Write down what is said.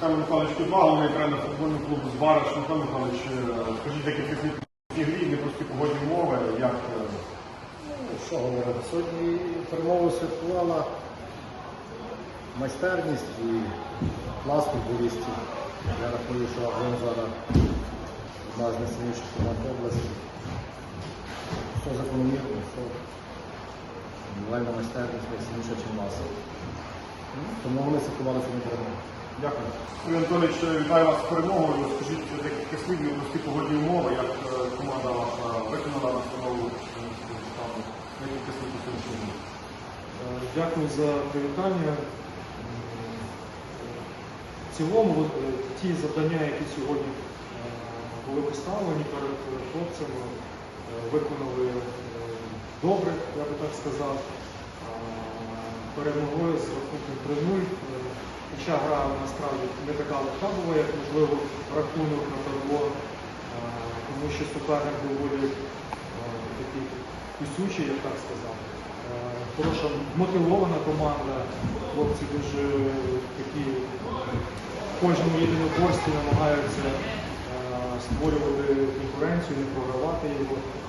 Михайло Михайлович Кудва, головний тренер футбольного клубу Збараш. Михайло Михайлович, е, скажіть декілька слів цій грі, непрості погодні умови, як е, Ну, Що говорити? Сьогодні перемогу святкувала майстерність і клас футболістів. Я рахую, що Агрон зараз одна з найсильніших команд області. Все закономірно, все індивідуальна майстерність найсильніша, ніж маса. Тому вони святкували сьогодні перемогу. Дякую. Юрій Анатолійович, вітаю вас з перемогою. Скажіть декілька слів про погодні умови, як е, команда ваша виконала настанову стану. Декілька слів про. Е, Дякую за привітання. В цілому, е, ті завдання, які сьогодні е, були поставлені перед е, хлопцями, е, виконали е, добре, я би так сказав. Е, Перемогли з рахунком 3-0. Хоча гра насправді не така легка була, як можливо рахунок на табло, е, тому що суперник доволі е, такий кусючий, я так сказав. Е, Хороша мотивована команда. Хлопці дуже такі в кожному єдиноборстві намагаються створювати конкуренцію, не програвати його.